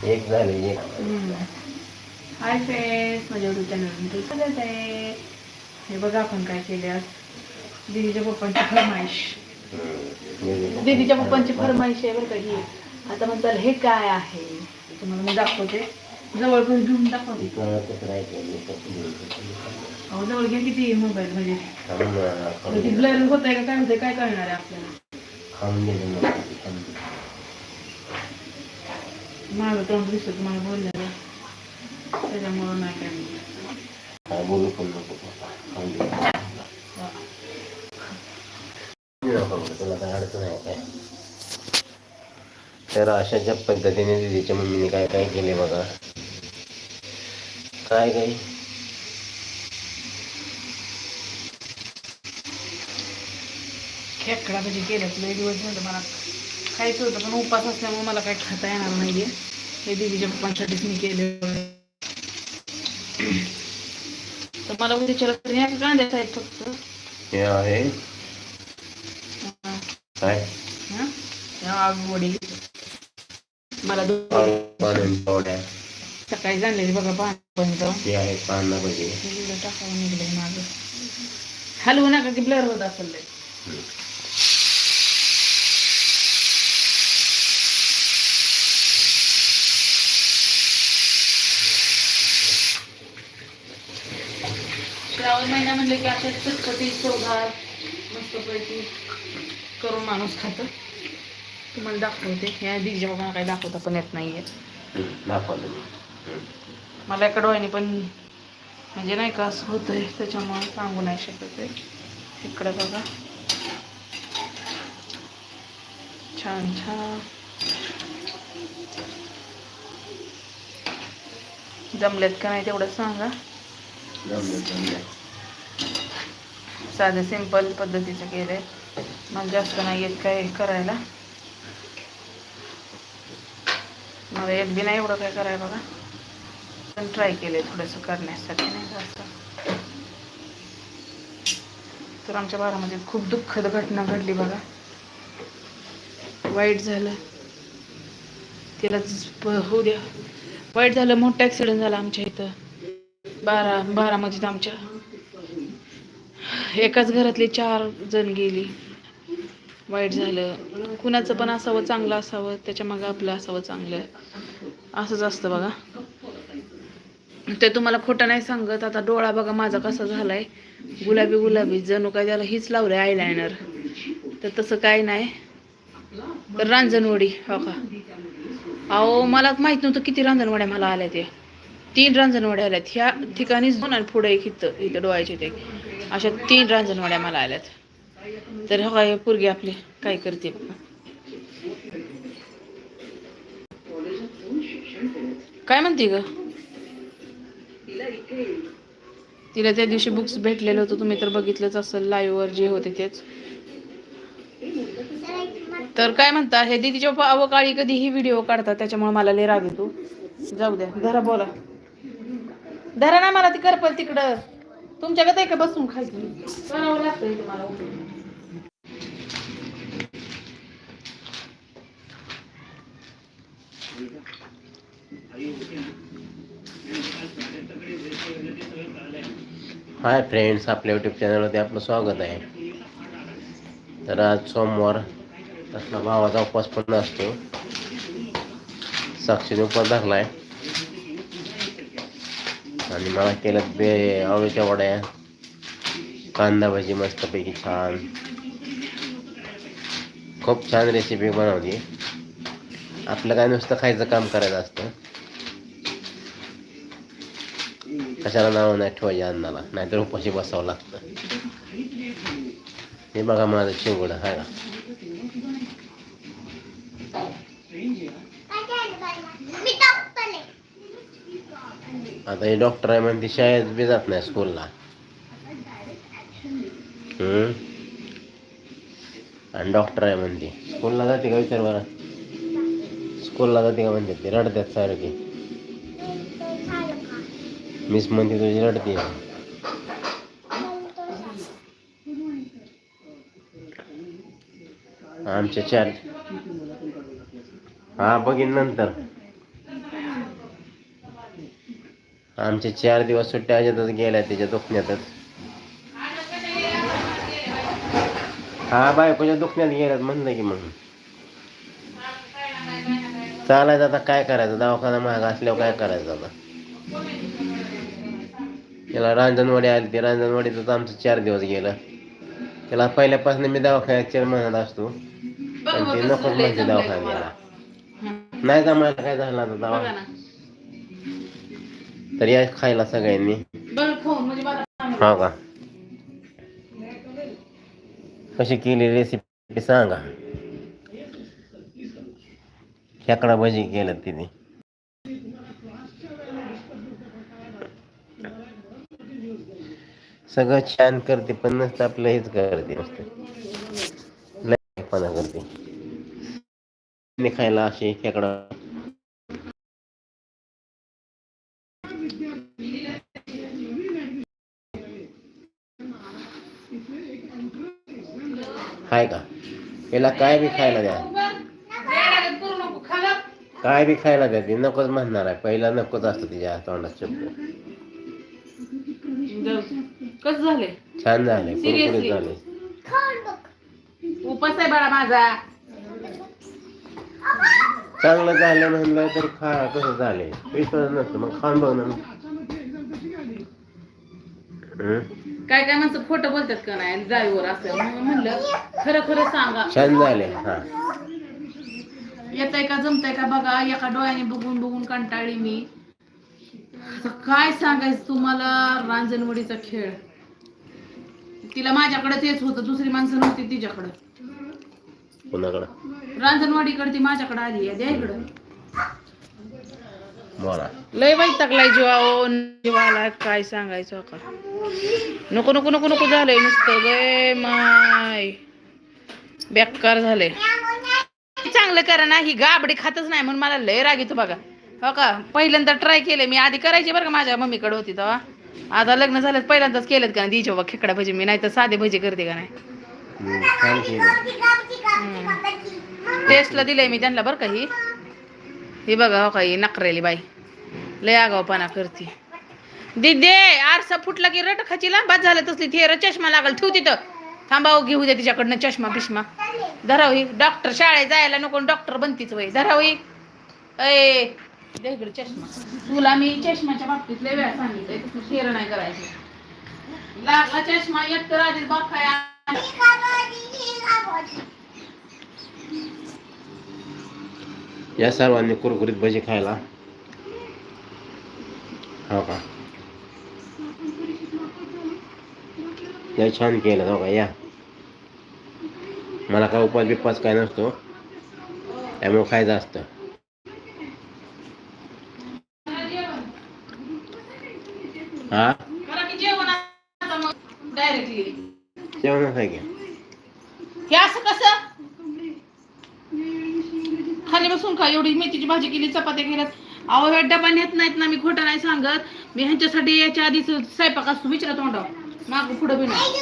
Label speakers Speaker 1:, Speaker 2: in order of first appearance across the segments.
Speaker 1: एक झाले एक.
Speaker 2: हाय फ्रेंड्स माझ्या युट्यूब चॅनल स्वागत आहे. हे बघा आपण काय केले आज. दीदीच्या पप्पांची फरमाईश. दीदीच्या पप्पांची फरमाईश. आहे बरं का ही. आता म्हणताल हे काय आहे? तुम्हाला मी दाखवते. जवळ पण घेऊन दाखवते. अहो जवळ घ्या किती मोबाईल म्हणजे. ब्लर होत आहे का काय होतंय काय कळणार आहे आपल्याला
Speaker 1: खाऊन गेलं ना, खाऊन गेलं.
Speaker 2: माझं तोंड दिसत बोललेलं त्याच्यामुळं नाही काय म्हणलं.
Speaker 1: काय बोलू पण नको खाऊन गेलं.
Speaker 2: हा.
Speaker 1: नको बोलू, तुला काय अडचण आहे काय तर अशाच्या पद्धतीने दिदीच्या मम्मीने काय काय केले बघा काय काय
Speaker 2: खेकडा भजी केल्यात लय दिवस झालं मला खायचं होतं पण उपास असल्यामुळे मला काय खाता येणार नाहीये. हे दीदीच्या पप्पांसाठीच मी केले तर मला उद्याच्या रात्री या कांद्याचा आहेत फक्त?
Speaker 1: हे आहे. काय?
Speaker 2: मला
Speaker 1: पावड्या.
Speaker 2: सकाळी जाणलेली बघा
Speaker 1: हे
Speaker 2: टाकावं निघलंय माझं हलवू नका की ब्लर होत असेल म्हणले की अशा चटपटी चौघार मस्तपैकी करून माणूस खातं तुम्हाला दाखवते ह्या दिग्जा बाबांना काही दाखवता पण येत
Speaker 1: मी. हम्म.
Speaker 2: मला एका डोळ्याने पण म्हणजे नाही का असं होतंय त्याच्यामुळे सांगू नाही शकत आहे इकडे बघा छान छान जमलेत का नाही तेवढं सांगा. साधं सिंपल पद्धतीचं केलंय. मला जास्त नाही येत काय करायला. मला येत बी नाही एवढं काय करायला बघा. पण ट्राय केलंय थोडंसं करण्यासाठी नाही का असं. तर आमच्या बारामध्ये खूप दुःखद घटना घडली बघा. वाईट झालं. त्याला होऊ द्या. वाईट झालं मोठा ॲक्सिडेंट झाला आमच्या इथं. बारा बारामतीत आमच्या. एकाच घरातले चार जण गेली. वाईट झालं. कुणाचं पण असावं चांगलं असावं त्याच्या मागं आपलं असावं चांगलं. असंच असतं बघा. ते तुम्हाला खोटं नाही सांगत. आता डोळा बघा माझा कसा झालाय. गुलाबी गुलाबी. जणू काय त्याला हीच लावलं आहे आयलायनर तर तसं काय नाही. तर रांजणवडी हो का? अहो मलाच माहीत नव्हतं किती रांजणवड्या मला आल्या ते तीन रांजणवड्या आल्यात. ह्या ठिकाणीच दोन आणि पुढे एक इथं इथं डोळ्याचे ते अशा तीन रांजणवड्या मला आल्यात. तर हो काय पोरगी आपली काय करते काय म्हणते ग? तिला त्या दिवशी बुक्स भेटलेलं होतं तुम्ही तर बघितलंच असेल लाईव्हवर जे होते तेच. तर काय म्हणता हे दिदीच्या अवकाळी कधीही व्हिडिओ काढतात त्याच्यामुळे मला लय राग येतो. जाऊ द्या धरा बोला. धरा ना मला ती करपल तिकडं. तुमच्याकडे आहे का बसून खायची. करावं लागतंय तुम्हाला. उठून.
Speaker 1: हाय फ्रेंड्स आपल्या यूट्यूब चॅनलमध्ये आपलं स्वागत आहे. तर आज सोमवार तसला भावाचा उपवास पण असतो. साक्षीने उपवास दाखलाय आणि मला केलं बे आवळीच्या वड्या. कांदा भाजी मस्तपैकी छान. खूप छान रेसिपी बनवली. आपलं काय नुसतं खायचं काम करायचं असतं. कशाला नाव नाही ठेवायचे अन्नाला नाहीतर उपाशी बसावं लागतं. हे बघा माझं चिवगड हाय का आता हे डॉक्टर आहे म्हणते शाळेत बी जात नाही स्कूलला आणि डॉक्टर आहे म्हणते स्कूलला जाते का विचार बरं? स्कूलला जाते का म्हणते ते रडतात सारखी. मिस म्हणते तुझी रडते आमच्या चार हा बघीन नंतर. आमचे चार दिवस सुट्ट्या ह्याच्यातच गेल्या त्याच्या दुखण्यातच. हा बायकोच्या दुखण्यात गेल्यात म्हणलं की म्हणून चालायचं आता काय करायचं? दवाखाना महाग असल्यावर काय करायचं आता? त्याला रांजणवाडी आली ती रांजणवाडीतच आमचं चार दिवस गेलं. त्याला पहिल्यापासून मी दवाखान्यात चार म्हणत असतो. पण ते नकोच म्हणते दवाखान्यात गेला. नाही जमायला काय झालं आता
Speaker 2: बघा
Speaker 1: दवा तर या खायला सगळ्यांनी.
Speaker 2: म्हणजे
Speaker 1: हो का? कशी केली रेसिपी सांगा. खेकडा भजी केलं तिने. सगळं छान करते पण नसतं आपलं हेच करते नुसतं. लयपणा करते. खायला असे खेकडा हाय का? याला काय बी खायला द्या. काय बी खायला द्या ती नकोच म्हणणार आहे. पहिला नकोच असतं तिच्या तोंडात
Speaker 2: कस झाले?
Speaker 1: छान झाले कुरकुरीत
Speaker 2: Seriously?
Speaker 1: झाले.
Speaker 2: उपास आहे बाळा माझा.
Speaker 1: चांगलं झालं म्हणलं तर खा कसं झाले. विश्वास नसतं मग खाऊन बघ ना. हं?
Speaker 2: काय काय माणसं खोटं बोलतात का नाही? जाईवर असं. म्हणलं खरं खरं सांगा.
Speaker 1: छान झाले हा.
Speaker 2: येतंय का जमतंय का बघा एका डोळ्याने बघून बघून कंटाळली मी. आता काय सांगायचं तुम्हाला? रांजणवडीचा खेळ. तिला माझ्याकडे तेच होतं दुसरी माणसं नव्हती तिच्याकडं.
Speaker 1: कुणाकडं?
Speaker 2: रांजणवाडीकडे ती माझ्याकडे आली आहे द्या इकडं.
Speaker 1: बोला.
Speaker 2: लय वैतागलाय जीवाओ जीवाला काय सांगायचं का नको नको नको नको झालंय नुसतं. गे माय. बेकार झालंय. चांगलं करा ना ही गाबडी खातच नाही म्हणून मला लय राग येतो बघा. हो का? पहिल्यांदा ट्राय केले मी. आधी करायची बरं का माझ्या मम्मीकडे होती तेव्हा. आता लग्न झालं पहिल्यांदाच केलेत का नाही? दिचे बाबा खेकडा भजी मी नाही तर साधे भजी करते का नाही?
Speaker 1: केलं.
Speaker 2: टेस्टला दिलंय मी त्यांना बरं का ही. हे बघा हो काही नकरेली बाई. लय आगावपणा करते. दिदे आरसा फुटला की रट खाचीला? बाद झालं तसली थे चष्मा लागल ठेव तिथं. थांबाव हो, घेऊ द्या तिच्याकडनं चष्मा बिष्मा. धराव ही डॉक्टर शाळेत जायला नको डॉक्टर बनतीच वय. धराव ही. अय दे इकडे चष्मा. तुला मी चष्माच्या बाबतीत लय वेळा सांगितलंय तसं शेर नाही करायचं. लागला चष्मा एक तर आधीच बाप काय
Speaker 1: या सर्वांनी कुरकुरीत भजी खायला. हो का? छान केलं हो का? या. मला काय उपास बिपास काय नसतो. त्यामुळे खायचं असतं. हा?
Speaker 2: जेवण
Speaker 1: आहे की
Speaker 2: हे असं कसं खाली का एवढी मेथीची भाजी केली चपात्या केल्यात अहो हे डबा नेत नाहीत ना मी खोटं नाही सांगत. मी ह्यांच्यासाठी याच्या आधीच स्वयंपाक असतो विचारा तोंडावर. माग पुढं बी नाही.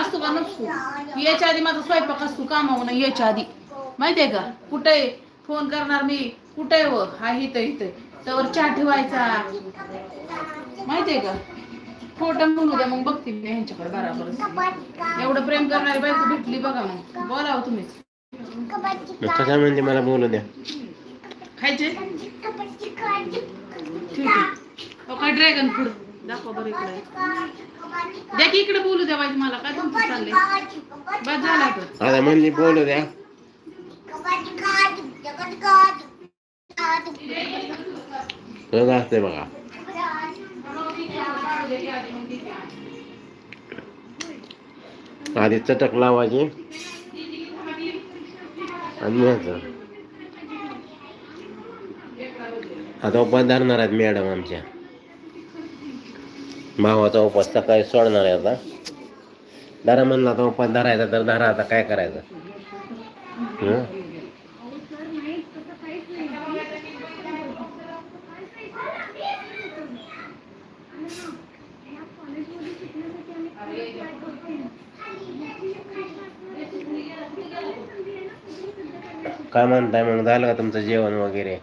Speaker 2: असतो का नसतो? याच्या आधी माझा स्वयंपाक असतो कामावून याच्या आधी. माहितीये का? कुठे फोन करणार मी? कुठे व? हा इथं इथं. त्यावर चहा ठेवायचा. माहितीये का? खोटं म्हणू द्या मग बघते मी ह्यांच्याकडे बराबर. एवढं प्रेम करणारी बायको भेटली बघा मग. बोलावं तुम्ही
Speaker 1: मग कसं म्हणजे मला बोलू द्या.
Speaker 2: खायचे? ठीक आहे. हो काय ड्रॅगन फ्रूट? दाखवा बरं इकडे. द्या की इकडे बोलू द्या बाई मला काय तुमचं चाललंय? बस झाला तर
Speaker 1: आता म्हणजे बोलू द्या. कसं असते बघा. आधी चटक लावायची. आणि न्यायचं आता उपास धरणार आहेत मॅडम आमच्या. भावाचा उपास सकाळी सोडणार आहे आता. धरा म्हणला आता उपास धरायचा तर धरा आता काय करायचं. काय म्हणताय? मग झालं का तुमचं जेवण वगैरे?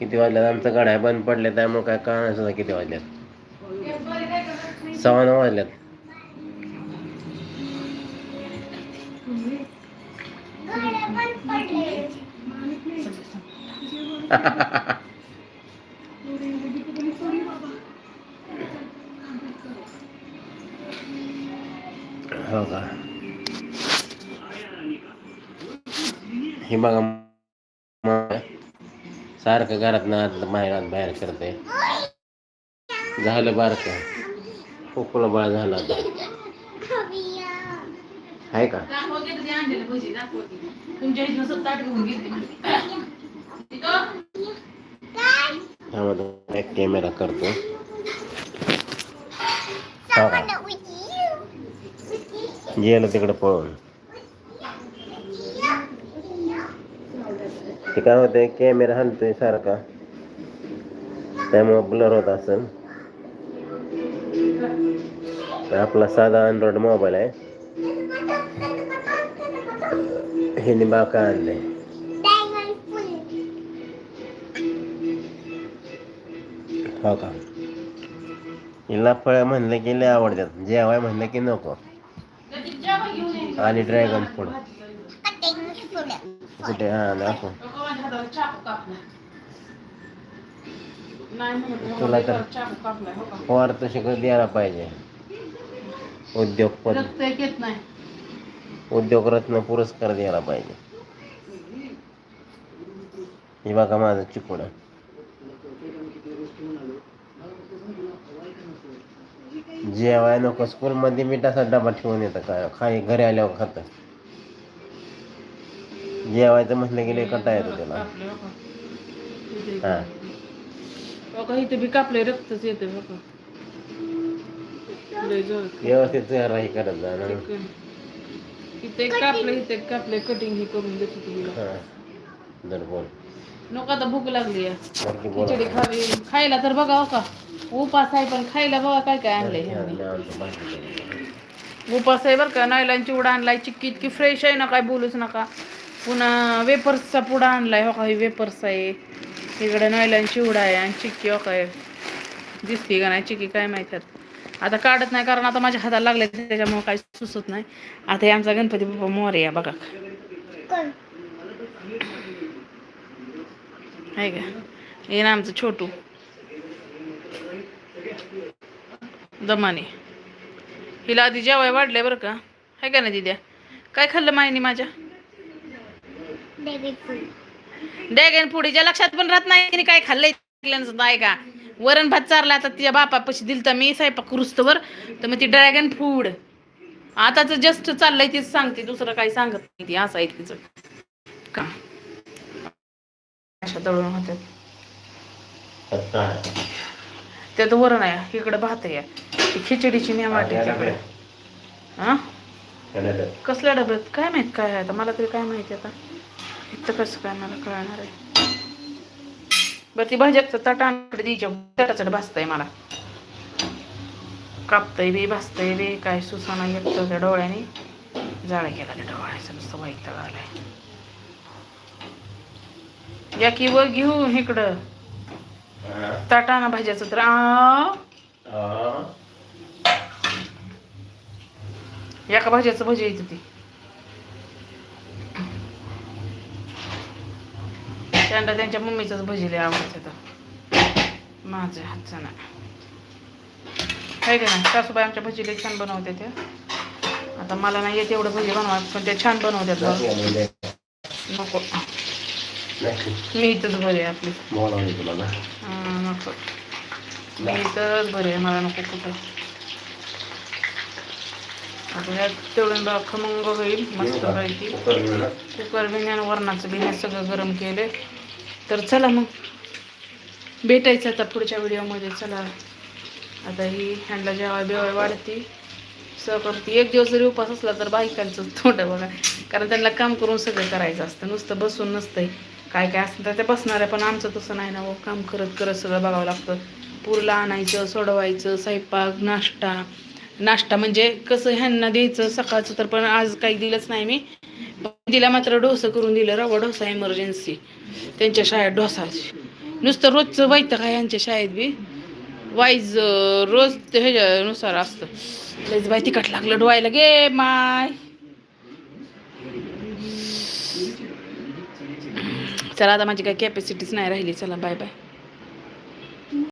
Speaker 1: किती वाजल्यात? आमचं गाड्या बंद पडल्या त्यामुळे काय कळणार सुद्धा किती वाजल्यात? सव्वा नऊ वाजल्यात. हो का? हे बघा. सारखं घरात ना बाहेर बाहेर करते झालं बारकं. खोकला बाळ झाला आहे का? त्यामध्ये एक कॅमेरा करतो. हो गेलं तिकडे पळून. ते काय होतंय कॅमेरा हलतोय सारखा. त्यामुळं ब्लर होत असेल आपला साधा अँड्रॉइड मोबाईल आहे. हे बाका आणलंय. हो का? हिला फळं म्हणलं की लय आवडतात. जेवाय म्हणलं की नको. आणि ड्रॅगन फ्रूट कुठे? हा दाखव. तुला तर तशी कधी द्यायला पाहिजे उद्योगपती
Speaker 2: रक्त एक येत नाही
Speaker 1: उद्योगरत्न पुरस्कार द्यायला पाहिजे हे बघा माझं चिकूड जेवाय नको स्कूलमध्ये मिठाचा डबा ठेवून येतं काय खाई घरी आल्यावर खातं जेवायचं म्हटलं की लय कंटाळा येतो त्याला
Speaker 2: हो? इथे- बी कापले रक्तच येते.
Speaker 1: व्यवस्थित चेहरा हे करत जा ना.
Speaker 2: इथे कापलं इथे कापले कटिंग हे करून देतो तुला
Speaker 1: हा दर बोल
Speaker 2: नको आता भूक लागली आहे.
Speaker 1: बाकी बोला.
Speaker 2: खिचडी खावी खायला तर बघा हो का उपास आहे पण खायला बघा काय काय आणलंय ह्यांनी. उपास आहे बरं का नायलांची चिवडा आणलाय चिक्की इतकी फ्रेश आहे ना काय बोलूच नका पुन्हा वेपर्सचा पुडा आणलाय हो का? हे वेपर्स आहे. इकडे नायलांची चिवडा आहे आणि चिक्की हो काय दिसते का नाही? चिक्की काय माहितात आता. काढत नाही कारण आता माझ्या हाताला लागले त्याच्यामुळे काही सुचत नाही. आता हे आमचा गणपती बाप्पा मोर या बघा. आहे का? हे ना आमचं छोटू. दमाने. हिला आधी जेवाय वाढलंय बरं का? आहे का ना दिद्या काय खाल्लं मायनी माझ्या? ड्रॅगन फुडीच्या लक्षात पण राहत नाही तिने काय खाल्लंय आहे का वरण भात चारला आता तिच्या बापापाशी दिलता मी स्वयंपाक रुस्तवर. तर मग ती ड्रॅगन फूड. आताच जस्ट चाललंय तीच सांगते दुसरं काही सांगत नाही ती असं आहे तिचं. का? अशा दळून
Speaker 1: आहे.
Speaker 2: त्यात वरण आहे इकडं भात आहे. ती खिचडीची मी वाटी
Speaker 1: आणि
Speaker 2: तिकडे.
Speaker 1: डब्यात.
Speaker 2: हा. कसल्या डब्यात? काय माहीत काय आहे आता? मला तरी काय माहिती आता. इथं कसं काय मला कळणार आहे? बरं ती भाज्याचं ताटांकडे द्यायच्या ताटाचं भासतंय मला. कापतंय बी भासतंय बी. काय सुसाना येतं त्या डोळ्याने. जाळ्या गेला त्या डोळ्याचं नुसतं वाईट आलाय या की वर घेऊ इकडं. ताटाना भाज्याचं तर. एका भाज्याचं भजी येते ती? त्यांना त्यांच्या मम्मीचंच भजी लय आवडतं तर माझ्या हातचं ना काय का ना सासूबाई आमच्या भजी लय छान बनवते त्या आता मला नाही येत एवढं भजी बनवा पण त्या छान बनवतात
Speaker 1: नाही.
Speaker 2: नको.
Speaker 1: नाही.
Speaker 2: मी इथंच बरी आपली. हा, नको. मी इथंच बरी मला नको कुठं. तेवढं बघा खमंग होईल मस्त
Speaker 1: कुकर घेऊन ये.
Speaker 2: कुकर बिन्यान वरणाचं बिन्यान सगळं गरम केले तर चला मग. भेटायचं आता पुढच्या व्हिडिओमध्ये. चला. आता ही ह्यांना जेव्हा बेवाय वाढते. स करते एक दिवस जरी उपास असला तर बायकांचं तोंड बघा. कारण त्यांना काम करून सगळं करायचं असतं. नुसतं बसून नसतंय. काय काय असतं तर ते आहे पण आमचं तसं नाही ना हो. काम करत करत सगळं बघावं लागतं. पुरला आणायचं सोडवायचं स्वयंपाक नाश्ता. नाश्ता म्हणजे कसं ह्यांना द्यायचं सकाळचं तर पण आज काही दिलंच नाही मी. तिला मात्र डोसं करून दिलं. रवा डोसा इमर्जन्सी त्यांच्या शाळेत डोसा. नुसतं रोजचं वाईट काय यांच्या शाळेत बी. वाईज रोज ते ह्याच्यानुसार असतं. लयच बाय तिखट लागलं डोळ्याला गे माय. चला आता माझी काय कॅपॅसिटीच नाही राहिली. चला बाय बाय